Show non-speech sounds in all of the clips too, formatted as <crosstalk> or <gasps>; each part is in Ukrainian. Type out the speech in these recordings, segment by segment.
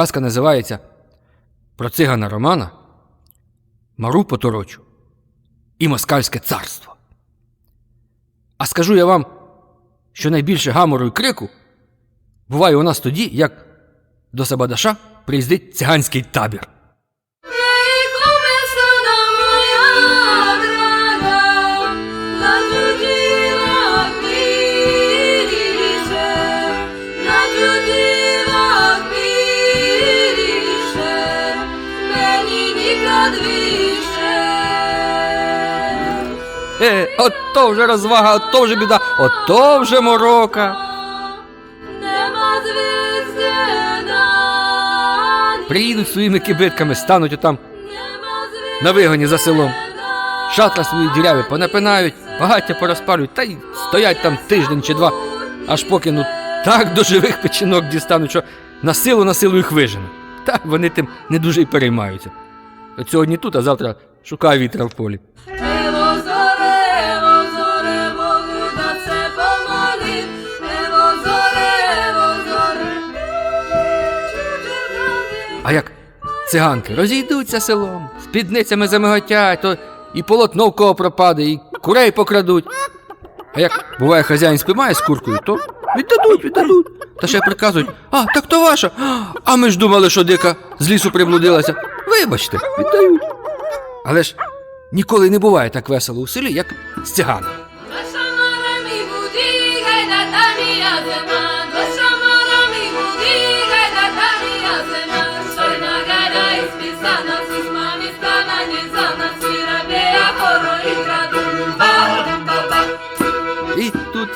Казка називається Про цигана Романа, Мару Поторочу і Москальське царство. А скажу я вам, що найбільше гамору і крику буває у нас тоді, як до Сабадаша приїздить циганський табір. От то вже розвага, от то вже біда, от то вже морока. Нема Приїдуть своїми кибитками, стануть отам на вигоні за селом. Шатра свої діряви понапинають, багаття порозпалюють, та й стоять там тиждень чи два, аж поки ну так до живих печінок дістануть, що на силу на силу їх вижене. Та вони тим не дуже й переймаються. От сьогодні тут, а завтра шукаю вітра в полі. А як циганки розійдуться селом, спідницями замиготять, то і полотно в кого пропаде, і курей покрадуть. А як буває хазяїн спіймає з куркою, то віддадуть, віддадуть. Та ще приказують, а, так то ваша. А ми ж думали, що дика з лісу приблудилася. Вибачте, віддають. Але ж ніколи не буває так весело у селі, як з циганом.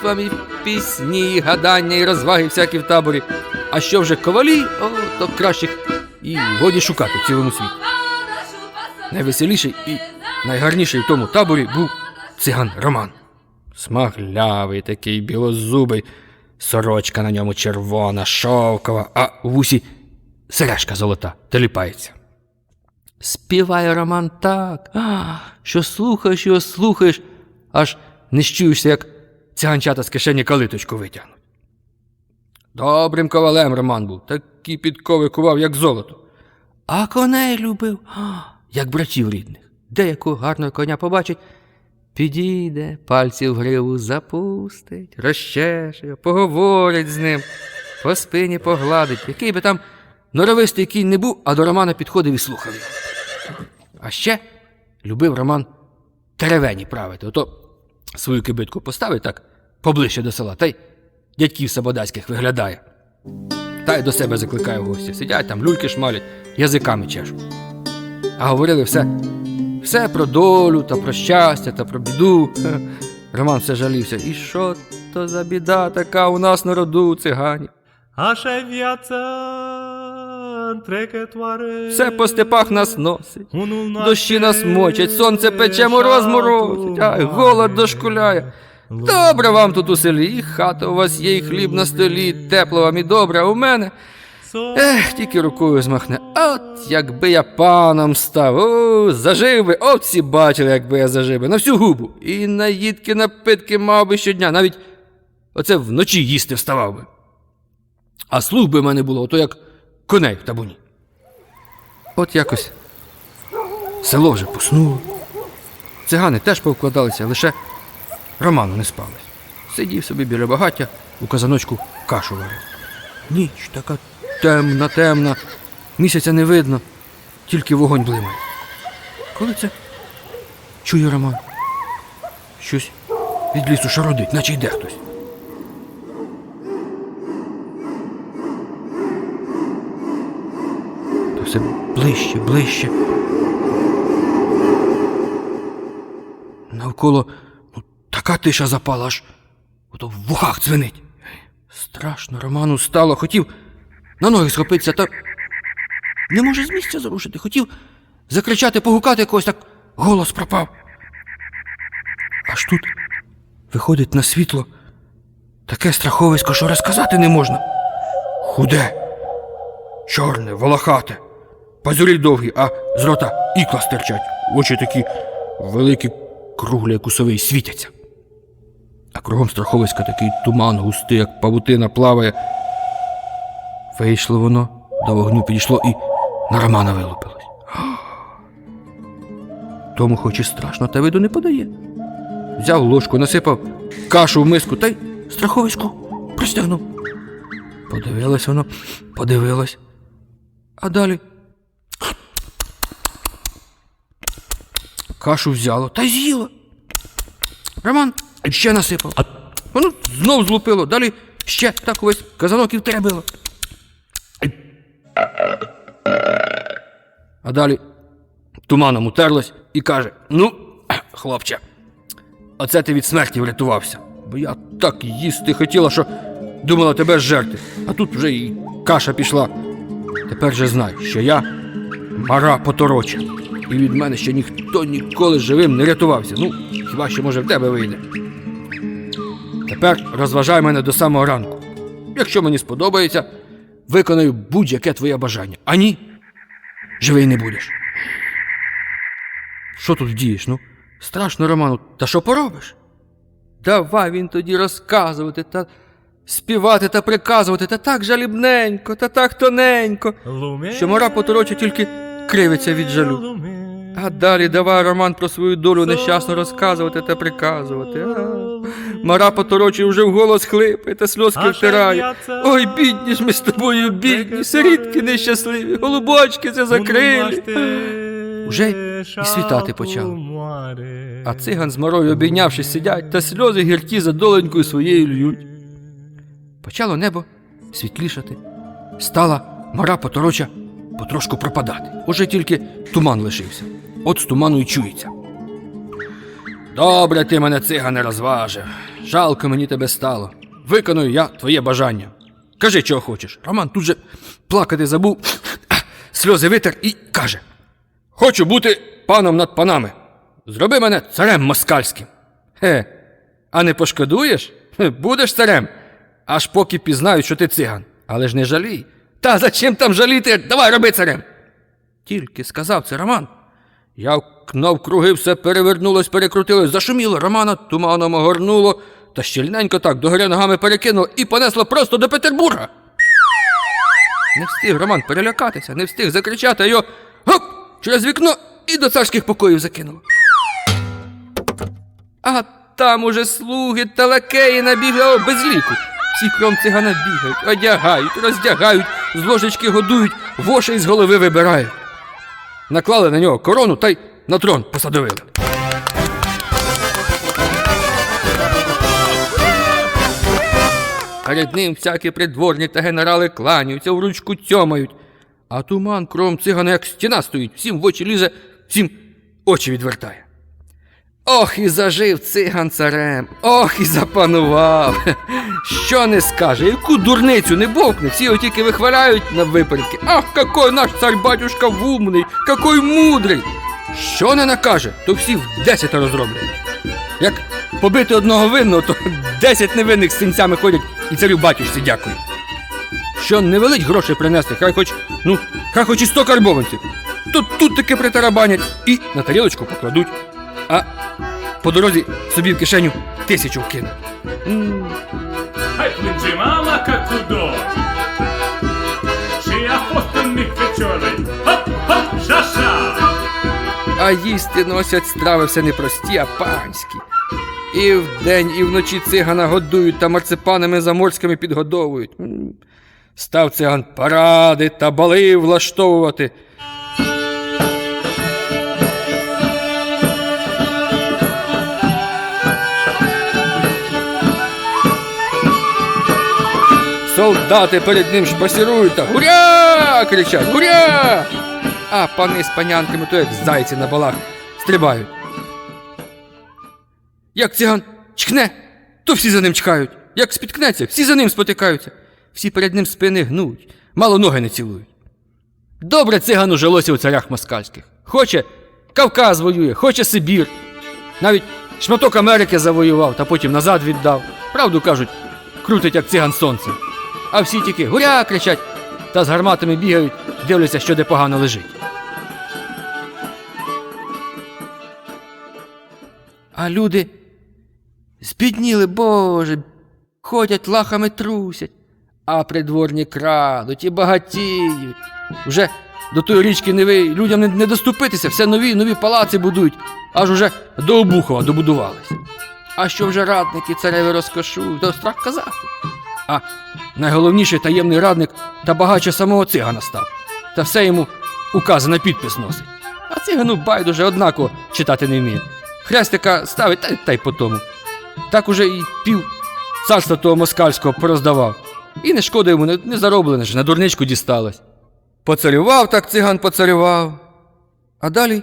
Вам і пісні, і гадання, і розваги всякі в таборі. А що вже ковалі, о, то кращих і годі шукати в цілому світі. Найвеселіший і найгарніший в тому таборі був циган Роман. Смаглявий такий білозубий, сорочка на ньому червона, шовкова, а в вусі сережка золота теліпається. Співає Роман так, що слухаєш його, слухаєш, аж не щуєшся, як циганчата з кишені калиточку витягнуть. Добрим ковалем Роман був, такі підкови кував, як золото. А коней любив, як братів рідних. Деякого гарного коня побачить, підійде, пальці в гриву запустить, розчеше, поговорить з ним, по спині погладить, який би там норовистий кінь не був, а до Романа підходив і слухав його. А ще любив Роман теревені правити. Ото свою кибитку поставить так поближче до села, та й дядьків сабодацьких виглядає. Та й до себе закликає гості. Сидять там, люльки шмалять, язиками чешуть. А говорили все, все про долю та про щастя та про біду. <laughs> Роман все жалівся. І що то за біда така у нас на роду trecătoare. Все по степах нас носить. Дощі нас мочать, сонце пече, мороз морозить, ай, голод дошкуляє. Добре вам тут у селі, і хата у вас є, і хліб на столі, тепло вам і добре, у мене. Ех, тільки рукою змахне. От якби я паном став, о, зажив би, от всі бачили, якби я зажив би, на всю губу. І наїдки, напитки мав би щодня, навіть оце вночі їсти вставав би. А слух би в мене було, ото як коней в табуні. От якось село вже поснуло. Цигани теж повкладалися, лише Роману не спалось. Сидів собі біля багаття, у казаночку кашу варив. Ніч така темна, темна, місяця не видно, тільки вогонь блимає. Коли це? Чує Роман. Щось від лісу шародить, наче йде хтось. То все ближче, ближче. Навколо така тиша запала, аж ото в вухах дзвенить. Страшно Роману стало, хотів на ноги схопитися, та не може з місця зрушити. Хотів закричати, погукати когось, так голос пропав. Аж тут виходить на світло таке страховисько, що розказати не можна. Худе, чорне, волохате, пазурі довгі, а з рота ікла стирчать, очі такі великі, круглі, як усовий, світяться. А кругом страховиська такий туман густий, як павутина плаває. Вийшло воно До вогню підійшло і на Романа вилупилось. <gasps> Тому хоч і страшно, та виду не подає. Взяв ложку, насипав кашу в миску та й страховисько простягнув. Подивилось воно, подивилось. А далі. Кашу взяло та й з'їло. Роман ще насипав. Воно знов злупило, далі ще так увесь казанок і втеребило. А далі туманом утерлось і каже: Ну, хлопче, оце ти від смерті врятувався. Бо я так їсти хотіла, що думала тебе жерти. А тут вже і каша пішла. Тепер же знай, що я мара потороча. І від мене ще ніхто ніколи живим не рятувався. Ну, хіба що може в тебе вийде. Тепер розважай мене до самого ранку. Якщо мені сподобається, виконаю будь-яке твоє бажання. А ні, живий не будеш. Що тут дієш? Ну, страшно, Роману, та що поробиш? Давай він тоді розказувати та співати та приказувати, та так жалібненько, та так тоненько. Що мора потороча тільки кривиться від жалю. А далі давай Роман про свою долю нещасно розказувати та приказувати. А, Мара поторочі вже вголос хлипає та сльозки втирає. Ой, бідні ж ми з тобою, бідні, сирітки нещасливі, голубочки це закрили. Уже і світати почало. А циган з Марою, обійнявшись, сидять, та сльози гіркі за доленькою своєю льють. Почало небо світлішати. Стала мара потороча потрошку пропадати. Уже тільки туман лишився. От з туману й чується. Добре ти мене, цигане, розважив. Жалко мені тебе стало. Виконую я твоє бажання. Кажи, чого хочеш. Роман тут же плакати забув, сльози витер і каже: Хочу бути паном над панами. Зроби мене царем москальським. Хе, а не пошкодуєш? Будеш царем, аж поки пізнають, що ти циган. Але ж не жалій. Та зачем там жаліти? Давай роби царем. Тільки сказав це Роман. Я навкруги все перевернулось, перекрутилось, зашуміло, Романа туманом огорнуло, та щільненько так догоря ногами перекинуло і понесло просто до Петербурга. Не встиг Роман перелякатися, не встиг закричати, а його гоп через вікно і до царських покоїв закинуло. А там уже слуги та лакеї набігли без ліку. Всі кром цигана бігають, одягають, роздягають, з ложечки годують, воші із голови вибирають. Наклали на нього корону та й на трон посадовили. Перед ним всякі придворні та генерали кланяються, в ручку цьомають. А туман кром цигана як стіна стоїть, всім в очі лізе, всім очі відвертає. Ох, і зажив циган царем, ох, і запанував. Що не скаже, яку дурницю не бовкне, всі його тільки вихваляють на випередки. Ах, какой наш цар батюшка вумний, какой мудрий. Що не накаже, то всі в десятеро зроблять. Як побити одного винного, то <laughs> десять невинних з синцями ходять і царю батюшці дякують. Що не велить грошей принести, хай хоч, ну, хай хоч і сто карбованців. То тут таки притарабанять і на тарілочку покладуть, а по дорозі собі в кишеню тисячу вкинуть. Хай мама, как худо. Чи я них вечорей. Хоп, хоп, шаша. А їсти носять страви все не прості, а панські. І вдень, і вночі цигана годують та марципанами заморськими підгодовують. Став циган паради та бали влаштовувати. Солдати перед ним шпасірують та гуря! кричать Гуря! А пани з панянками то як зайці на балах стрибають. Як циган чкне, то всі за ним чекають. Як спіткнеться, всі за ним спотикаються. Всі перед ним спини гнуть, мало ноги не цілують. Добре цигану жилося у царях москальських. Хоче Кавказ воює, хоче Сибір. Навіть шматок Америки завоював та потім назад віддав. Правду кажуть, крутить як циган сонце. А всі тільки гуря кричать та з гарматами бігають, дивляться, що де погано лежить. А люди збідніли, Боже, ходять лахами трусять. А придворні крадуть і багатіють. Вже до тої річки Неви людям не, не доступитися, все нові нові палаци будують, аж уже до Обухова добудувалися. А що вже радники цареві розкошують, то страх казати. А найголовніше таємний радник та багаче самого цигана став. Та все йому укази на підпис носить. А цигану байдуже однаково читати не вміє. Хрестика ставить та, та й по тому. Так уже і пів царства того москальського пороздавав. І не шкода йому, не, не зароблене ж, на дурничку дісталось. Поцарював так циган поцарював, а далі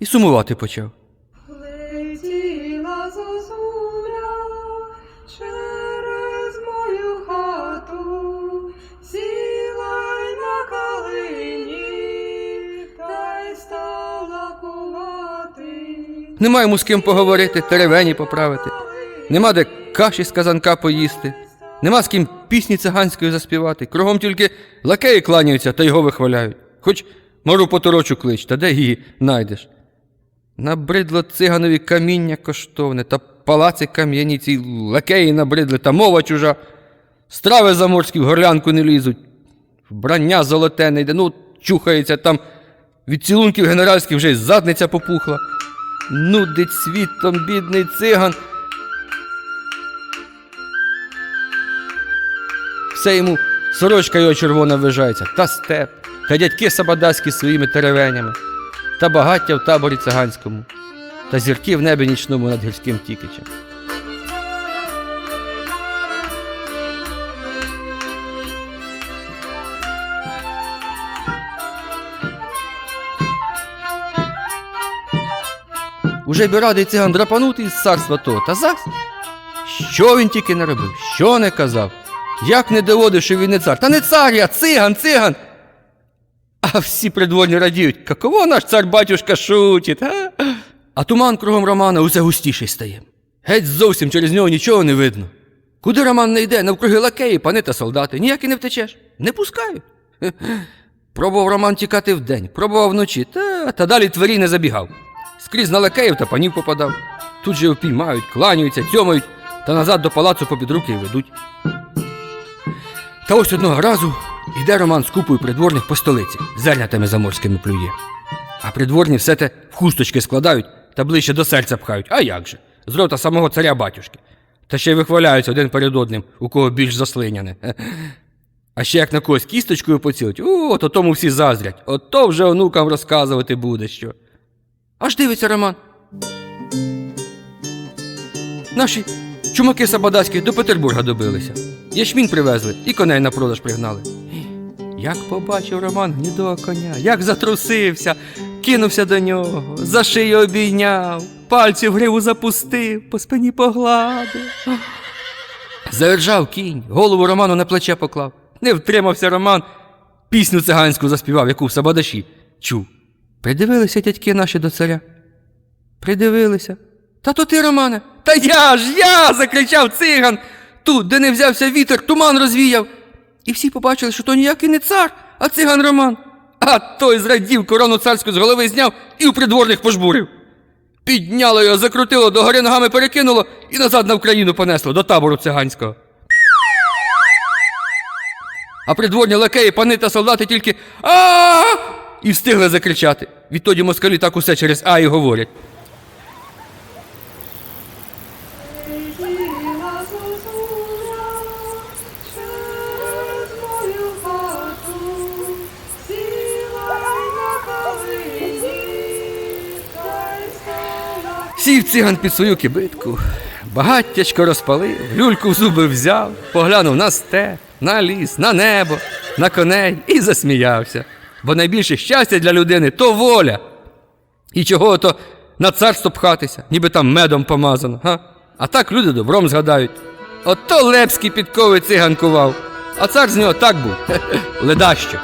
і сумувати почав. Нема йому з ким поговорити, теревені поправити. Нема де каші з казанка поїсти. Нема з ким пісні циганської заспівати. Кругом тільки лакеї кланяються та його вихваляють. Хоч мару поторочу клич, та де її найдеш. Набридло циганові каміння коштовне, та палаци кам'яні, ці лакеї набридли, та мова чужа. Страви заморські в горлянку не лізуть, вбрання золоте не йде, ну, чухається там. Від цілунків генеральських вже й задниця попухла. Нудить світом бідний циган. Все йому сорочка його червона вижається, та степ, та дядьки сабадаські своїми теревенями, та багаття в таборі циганському, та зірки в небі нічному над гірським тікичем. Уже б радий циган драпанути із царства того, та зас. Що він тільки не робив, що не казав, як не доводив, що він не цар. Та не цар я, циган, циган. А всі придворні радіють, каково наш цар батюшка шутить, а? А туман кругом Романа усе густіший стає. Геть зовсім через нього нічого не видно. Куди Роман не йде, навкруги лакеї, пани та солдати, ніяк і не втечеш. Не пускають. Пробував Роман тікати вдень, пробував вночі, та, та далі твері не забігав. Скрізь на лакеїв та панів попадав. Тут же його піймають, кланяються, цьомають, та назад до палацу попід руки й ведуть. Та ось одного разу йде Роман з купою придворних по столиці, зернятами заморськими плює. А придворні все те в хусточки складають та ближче до серця пхають. А як же? З рота самого царя батюшки. Та ще й вихваляються один перед одним, у кого більш заслиняне. А ще як на когось кісточкою поцілить, о, то тому всі заздрять. Ото вже онукам розказувати буде що. Аж дивиться Роман. Наші чумаки Сабадаські до Петербурга добилися. Ячмінь привезли і коней на продаж пригнали. Як побачив Роман гнідого коня, як затрусився, кинувся до нього, за шию обійняв, пальці в гриву запустив, по спині погладив. Заіржав кінь, голову Роману на плече поклав. Не втримався Роман, пісню циганську заспівав, яку в Сабадаші чув. Придивилися дядьки наші до царя. Придивилися. Та то ти, Романе. Та я ж, я. закричав циган. Тут, де не взявся вітер, туман розвіяв. І всі побачили, що то ніякий не цар, а циган Роман. А той зрадів, корону царську з голови зняв і у придворних пожбурив. Підняло його, закрутило, до гори ногами перекинуло і назад на Україну понесло до табору циганського. А придворні лакеї, пани та солдати тільки а і встигли закричати. Відтоді москалі так усе через А і говорять. Сів циган під свою кибитку, багаттячко розпалив, люльку в зуби взяв, поглянув на степ, на ліс, на небо, на коней і засміявся. Бо найбільше щастя для людини то воля. І чого то на царство пхатися, ніби там медом помазано, га? А так люди добром згадають. Ото лепський підковий циган кував, а цар з нього так був, хе-хе, <laughs> ледащо.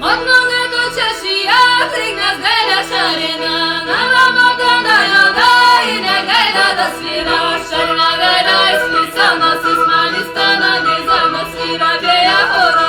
Одно Ya,